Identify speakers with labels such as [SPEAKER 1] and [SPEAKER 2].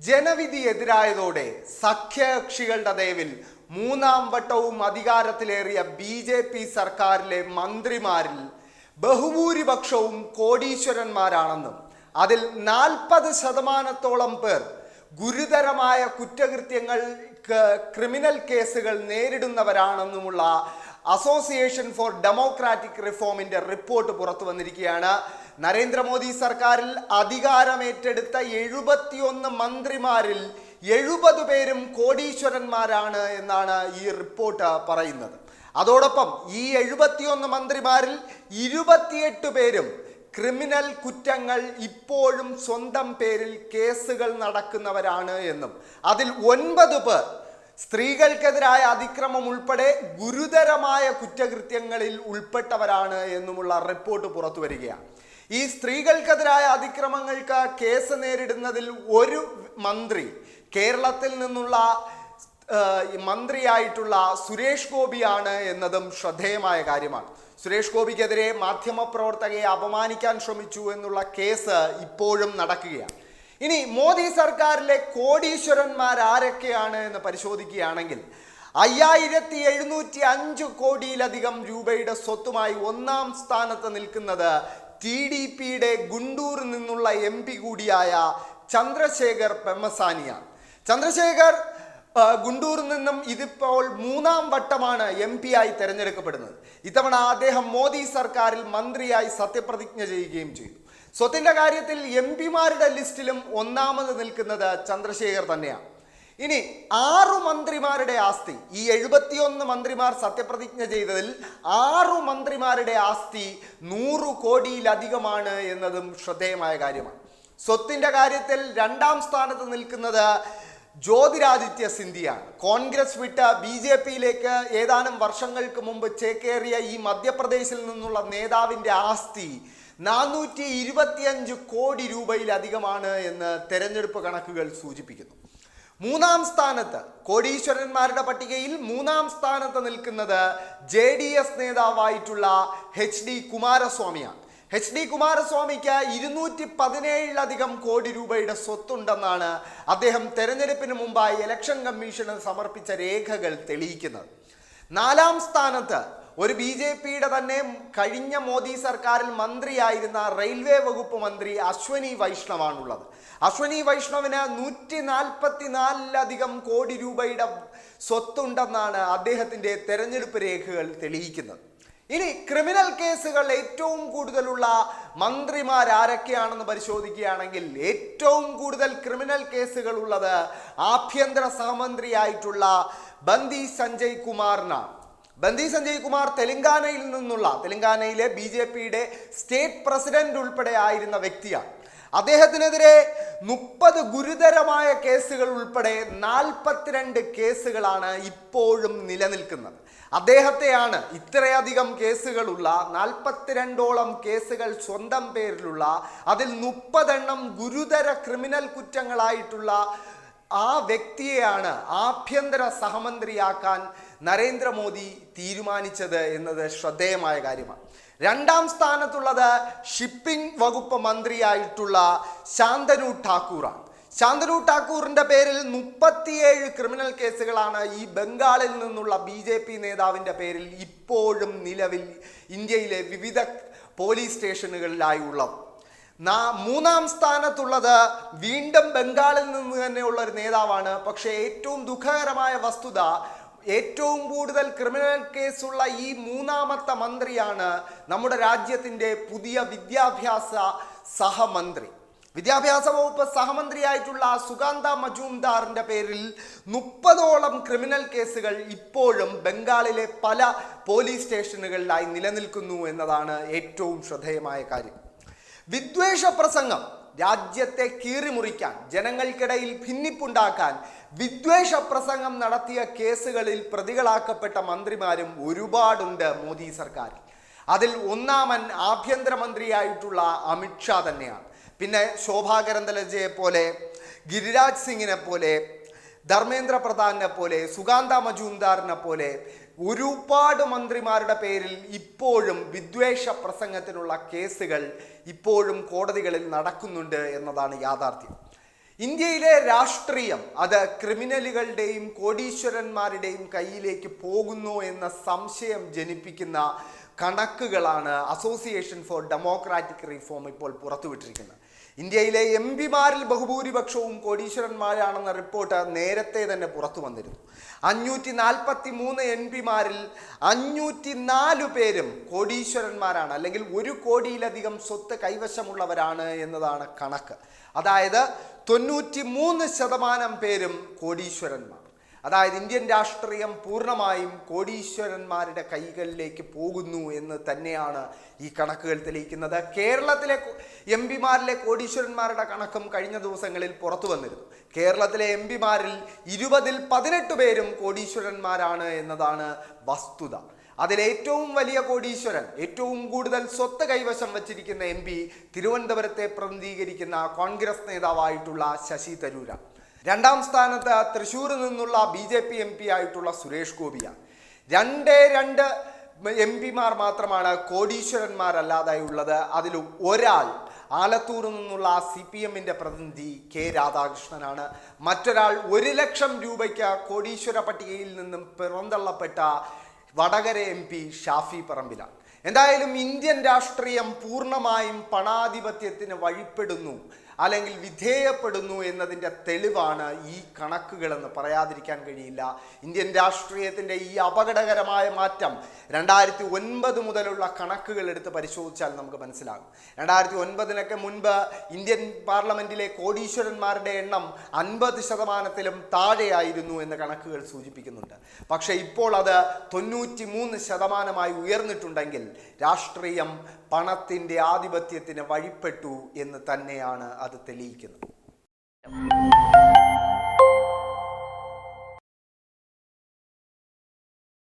[SPEAKER 1] ജനവിധി എതിരായതോടെ സഖ്യകക്ഷികളുടെ ദയവിൽ മൂന്നാം വട്ടവും അധികാരത്തിലേറിയ ബി ജെ പി സർക്കാരിലെ മന്ത്രിമാരിൽ ബഹുഭൂരിപക്ഷവും കോടീശ്വരന്മാരാണെന്നും അതിൽ നാൽപ്പത് ശതമാനത്തോളം പേർ ഗുരുതരമായ കുറ്റകൃത്യങ്ങൾ ക്രിമിനൽ കേസുകൾ നേരിടുന്നവരാണെന്നുമുള്ള അസോസിയേഷൻ ഫോർ ഡെമോക്രാറ്റിക് റിഫോമിന്റെ റിപ്പോർട്ട് പുറത്തു വന്നിരിക്കുകയാണ്. നരേന്ദ്രമോദി സർക്കാരിൽ അധികാരമേറ്റെടുത്ത എഴുപത്തിയൊന്ന് മന്ത്രിമാരിൽ എഴുപത് പേരും കോടീശ്വരന്മാരാണ് എന്നാണ് ഈ റിപ്പോർട്ട് പറയുന്നത്. അതോടൊപ്പം ഈ എഴുപത്തിയൊന്ന് മന്ത്രിമാരിൽ ഇരുപത്തിയെട്ട് പേരും ക്രിമിനൽ കുറ്റങ്ങൾ ഇപ്പോഴും സ്വന്തം പേരിൽ കേസുകൾ നടക്കുന്നവരാണ് എന്നും. അതിൽ ഒൻപത് പേർ സ്ത്രീകൾക്കെതിരായ അതിക്രമം ഉൾപ്പെടെ ഗുരുതരമായ കുറ്റകൃത്യങ്ങളിൽ ഉൾപ്പെട്ടവരാണ് എന്നുമുള്ള റിപ്പോർട്ട് പുറത്തു വരികയാണ്. ഈ സ്ത്രീകൾക്കെതിരായ അതിക്രമങ്ങൾക്ക് കേസ് നേരിടുന്നതിൽ ഒരു മന്ത്രി കേരളത്തിൽ നിന്നുള്ള മന്ത്രിയായിട്ടുള്ള സുരേഷ് ഗോപിയാണ് എന്നതും ശ്രദ്ധേയമായ കാര്യമാണ്. സുരേഷ് ഗോപിക്കെതിരെ മാധ്യമപ്രവർത്തകയെ അപമാനിക്കാൻ ശ്രമിച്ചു എന്നുള്ള കേസ് ഇപ്പോഴും നടക്കുകയാണ്. ഇനി മോദി സർക്കാരിലെ കോടീശ്വരന്മാർ ആരൊക്കെയാണ് എന്ന് പരിശോധിക്കുകയാണെങ്കിൽ അയ്യായിരത്തി എഴുന്നൂറ്റി അഞ്ച് കോടിയിലധികം രൂപയുടെ സ്വത്തുമായി ഒന്നാം സ്ഥാനത്ത് നിൽക്കുന്നത് ടി ഡി പിയുടെ ഗുണ്ടൂരിൽ നിന്നുള്ള എം പി കൂടിയായ ചന്ദ്രശേഖർ പെമ്മസാനിയാണ് ചന്ദ്രശേഖർ ഗുണ്ടൂരിൽ നിന്നും ഇതിപ്പോൾ മൂന്നാം വട്ടമാണ് എം പി ആയി തെരഞ്ഞെടുക്കപ്പെടുന്നത്. ഇത്തവണ അദ്ദേഹം മോദി സർക്കാരിൽ മന്ത്രിയായി സത്യപ്രതിജ്ഞ ചെയ്യുകയും ചെയ്തു. സ്വത്തിന്റെ കാര്യത്തിൽ എം പിമാരുടെ ലിസ്റ്റിലും ഒന്നാമത് നിൽക്കുന്നത് ചന്ദ്രശേഖർ തന്നെയാണ്. ഇനി ആറു മന്ത്രിമാരുടെ ആസ്തി ഈ എഴുപത്തിയൊന്ന് മന്ത്രിമാർ സത്യപ്രതിജ്ഞ ചെയ്തതിൽ ആറു മന്ത്രിമാരുടെ ആസ്തി നൂറ് കോടിയിലധികമാണ് എന്നതും ശ്രദ്ധേയമായ കാര്യമാണ്. സ്വത്തിന്റെ കാര്യത്തിൽ രണ്ടാം സ്ഥാനത്ത് നിൽക്കുന്നത് ജ്യോതിരാദിത്യ സിന്ധിയാണ് കോൺഗ്രസ് വിട്ട് ബി ജെ പിയിലേക്ക് ഏതാനും വർഷങ്ങൾക്ക് മുമ്പ് ചേക്കേറിയ ഈ മധ്യപ്രദേശിൽ നിന്നുള്ള നേതാവിന്റെ ആസ്തി നാനൂറ്റി ഇരുപത്തിയഞ്ച് കോടി രൂപയിലധികമാണ് എന്ന് തെരഞ്ഞെടുപ്പ് കണക്കുകൾ സൂചിപ്പിക്കുന്നു. മൂന്നാം സ്ഥാനത്ത് കോടീശ്വരന്മാരുടെ പട്ടികയിൽ മൂന്നാം സ്ഥാനത്ത് നിൽക്കുന്നത് ജെ ഡി എസ് നേതാവായിട്ടുള്ള എച്ച് ഡി കുമാരസ്വാമിയാണ്. എച്ച് ഡി കുമാരസ്വാമിക്ക് ഇരുന്നൂറ്റി പതിനേഴിലധികം കോടി രൂപയുടെ സ്വത്തുണ്ടെന്നാണ് അദ്ദേഹം തെരഞ്ഞെടുപ്പിന് മുമ്പായി ഇലക്ഷൻ കമ്മീഷന് സമർപ്പിച്ച രേഖകൾ തെളിയിക്കുന്നത്. നാലാം സ്ഥാനത്ത് ഒരു ബി ജെ പിയുടെ തന്നെ കഴിഞ്ഞ മോദി സർക്കാരിൽ മന്ത്രിയായിരുന്ന റെയിൽവേ വകുപ്പ് മന്ത്രി അശ്വനി വൈഷ്ണവാണുള്ളത്. അശ്വനി വൈഷ്ണവിന് നൂറ്റി നാൽപ്പത്തി നാലിലധികം കോടി രൂപയുടെ സ്വത്തുണ്ടെന്നാണ് അദ്ദേഹത്തിന്റെ തെരഞ്ഞെടുപ്പ് രേഖകൾ തെളിയിക്കുന്നത്. ഇനി ക്രിമിനൽ കേസുകൾ ഏറ്റവും കൂടുതലുള്ള മന്ത്രിമാർ ആരൊക്കെയാണെന്ന് പരിശോധിക്കുകയാണെങ്കിൽ ഏറ്റവും കൂടുതൽ ക്രിമിനൽ കേസുകൾ ഉള്ളത് ആഭ്യന്തര സഹമന്ത്രിയായിട്ടുള്ള ബന്ദി സഞ്ജയ് കുമാറിനാണ്. ബന്ദി സഞ്ജയ് കുമാർ തെലങ്കാനയിൽ നിന്നുള്ള തെലങ്കാനയിലെ ബി ജെ പിയുടെ സ്റ്റേറ്റ് പ്രസിഡന്റ് ഉൾപ്പെടെ ആയിരുന്ന വ്യക്തിയാണ്. അദ്ദേഹത്തിനെതിരെ മുപ്പത് ഗുരുതരമായ കേസുകൾ ഉൾപ്പെടെ നാൽപ്പത്തിരണ്ട് കേസുകളാണ് ഇപ്പോഴും നിലനിൽക്കുന്നത്. അദ്ദേഹത്തെയാണ് ഇത്രയധികം കേസുകളുള്ള നാൽപ്പത്തിരണ്ടോളം കേസുകൾ സ്വന്തം പേരിലുള്ള അതിൽ മുപ്പതെണ്ണം ഗുരുതര ക്രിമിനൽ കുറ്റങ്ങളായിട്ടുള്ള ആ വ്യക്തിയെയാണ് ആഭ്യന്തര സഹമന്ത്രിയാക്കാൻ നരേന്ദ്രമോദി തീരുമാനിച്ചത് എന്നത് ശ്രദ്ധേയമായ കാര്യമാണ്. രണ്ടാം സ്ഥാനത്തുള്ളത് ഷിപ്പിംഗ് വകുപ്പ് മന്ത്രിയായിട്ടുള്ള ശാന്തനു ഠാക്കൂറാണ്. ശാന്തനു ഠാക്കൂറിന്റെ പേരിൽ മുപ്പത്തിയേഴ് ക്രിമിനൽ കേസുകളാണ് ഈ ബംഗാളിൽ നിന്നുള്ള ബി ജെ പി നേതാവിന്റെ പേരിൽ ഇപ്പോഴും നിലവിൽ ഇന്ത്യയിലെ വിവിധ പോലീസ് സ്റ്റേഷനുകളിലായി ഉള്ളത്. മൂന്നാം സ്ഥാനത്തുള്ളത് വീണ്ടും ബംഗാളിൽ നിന്ന് തന്നെയുള്ള ഒരു നേതാവാണ്. പക്ഷേ ഏറ്റവും ദുഃഖകരമായ വസ്തുത ഏറ്റവും കൂടുതൽ ക്രിമിനൽ കേസുള്ള ഈ മൂന്നാമത്തെ മന്ത്രിയാണ് നമ്മുടെ രാജ്യത്തിന്റെ പുതിയ വിദ്യാഭ്യാസ സഹമന്ത്രി. വിദ്യാഭ്യാസ വകുപ്പ് സഹമന്ത്രിയായിട്ടുള്ള സുഗാന്ത മജൂംദാറിന്റെ പേരിൽ മുപ്പതോളം ക്രിമിനൽ കേസുകൾ ഇപ്പോഴും ബംഗാളിലെ പല പോലീസ് സ്റ്റേഷനുകളിലായി നിലനിൽക്കുന്നു എന്നതാണ് ഏറ്റവും ശ്രദ്ധേയമായ കാര്യം. വിദ്വേഷ പ്രസംഗം രാജ്യത്തെ കീറിമുറിക്കാൻ ജനങ്ങൾക്കിടയിൽ ഭിന്നിപ്പുണ്ടാക്കാൻ വിദ്വേഷ പ്രസംഗം നടത്തിയ കേസുകളിൽ പ്രതികളാക്കപ്പെട്ട മന്ത്രിമാരും ഒരുപാടുണ്ട് മോദി സർക്കാരിൽ. അതിൽ ഒന്നാമൻ ആഭ്യന്തരമന്ത്രിയായിട്ടുള്ള അമിത്ഷാ തന്നെയാണ്. പിന്നെ ശോഭാ കരന്തലജയെ പോലെ ഗിരിരാജ് സിംഗിനെ പോലെ ധർമ്മേന്ദ്ര പ്രധാനെ പോലെ സുഗാന്ത മജൂംദാറിനെ പോലെ ഒരുപാട് മന്ത്രിമാരുടെ പേരിൽ ഇപ്പോഴും വിദ്വേഷ പ്രസംഗത്തിനുള്ള കേസുകൾ ഇപ്പോഴും കോടതികളിൽ നടക്കുന്നുണ്ട് എന്നതാണ് യാഥാർത്ഥ്യം. ഇന്ത്യയിലെ രാഷ്ട്രീയം അത് ക്രിമിനലുകളുടെയും കോടീശ്വരന്മാരുടെയും കയ്യിലേക്ക് പോകുന്നു എന്ന സംശയം ജനിപ്പിക്കുന്ന കണക്കുകളാണ് അസോസിയേഷൻ ഫോർ ഡെമോക്രാറ്റിക് റിഫോം ഇപ്പോൾ പുറത്തുവിട്ടിരിക്കുന്നത്. ഇന്ത്യയിലെ എം പിമാരിൽ ബഹുഭൂരിപക്ഷവും കോടീശ്വരന്മാരാണെന്ന റിപ്പോർട്ട് നേരത്തെ തന്നെ പുറത്തു വന്നിരുന്നു. അഞ്ഞൂറ്റി നാൽപ്പത്തി മൂന്ന് എം പിമാരിൽ അഞ്ഞൂറ്റി നാല് പേരും കോടീശ്വരന്മാരാണ്. അല്ലെങ്കിൽ ഒരു കോടിയിലധികം സ്വത്ത് കൈവശമുള്ളവരാണ് എന്നതാണ് കണക്ക്. അതായത് തൊണ്ണൂറ്റി മൂന്ന് ശതമാനം പേരും കോടീശ്വരന്മാർ. അതായത് ഇന്ത്യൻ രാഷ്ട്രീയം പൂർണമായും കോടീശ്വരന്മാരുടെ കൈകളിലേക്ക് പോകുന്നു എന്ന് തന്നെയാണ് ഈ കണക്കുകൾ തെളിയിക്കുന്നത്. കേരളത്തിലെ എം പിമാരിലെ കോടീശ്വരന്മാരുടെ കണക്കും കഴിഞ്ഞ ദിവസങ്ങളിൽ പുറത്തു വന്നിരുന്നു. കേരളത്തിലെ എം പിമാരിൽ ഇരുപതിൽ പതിനെട്ട് പേരും കോടീശ്വരന്മാരാണ് എന്നതാണ് വസ്തുത. അതിലേറ്റവും വലിയ കോടീശ്വരൻ ഏറ്റവും കൂടുതൽ സ്വത്ത് കൈവശം വച്ചിരിക്കുന്ന എം തിരുവനന്തപുരത്തെ പ്രതിനിധീകരിക്കുന്ന കോൺഗ്രസ് നേതാവായിട്ടുള്ള ശശി തരൂരാണ്. രണ്ടാം സ്ഥാനത്ത് തൃശ്ശൂരിൽ നിന്നുള്ള B J P M P ആയിട്ടുള്ള സുരേഷ് ഗോപിയാണ്. രണ്ടേ രണ്ട് എം പിമാർ മാത്രമാണ് കോടീശ്വരന്മാരല്ലാതായി ഉള്ളത്. അതിൽ ഒരാൾ ആലത്തൂരിൽ നിന്നുള്ള സി പി എമ്മിന്റെ പ്രതിനിധി കെ രാധാകൃഷ്ണനാണ്. മറ്റൊരാൾ ഒരു ലക്ഷം രൂപയ്ക്ക് കോടീശ്വര പട്ടികയിൽ നിന്നും പിറന്തള്ളപ്പെട്ട വടകര എം പി ഷാഫി പറമ്പിലാണ്. എന്തായാലും ഇന്ത്യൻ രാഷ്ട്രീയം പൂർണമായും പണാധിപത്യത്തിന് വഴിപ്പെടുന്നു അല്ലെങ്കിൽ വിധേയപ്പെടുന്നു എന്നതിന്റെ തെളിവാണ് ഈ കണക്കുകളെന്ന് പറയാതിരിക്കാൻ കഴിയില്ല. ഇന്ത്യൻ രാഷ്ട്രീയത്തിന്റെ ഈ അപകടകരമായ മാറ്റം രണ്ടായിരത്തി ഒൻപത് മുതലുള്ള കണക്കുകൾ എടുത്ത് പരിശോധിച്ചാൽ നമുക്ക് മനസ്സിലാകും. രണ്ടായിരത്തി ഒൻപതിനൊക്കെ മുൻപ് ഇന്ത്യൻ പാർലമെന്റിലെ കോടീശ്വരന്മാരുടെ എണ്ണം അൻപത് ശതമാനത്തിലും താഴെയായിരുന്നു എന്ന കണക്കുകൾ സൂചിപ്പിക്കുന്നുണ്ട്. പക്ഷേ ഇപ്പോൾ അത് തൊണ്ണൂറ്റി മൂന്ന് ശതമാനമായി ഉയർന്നിട്ടുണ്ടെങ്കിൽ രാഷ്ട്രീയം പണത്തിന്റെ ആധിപത്യത്തിന് വഴിപ്പെട്ടു എന്ന് തന്നെയാണ് അത് തെളിയിക്കുന്നത്.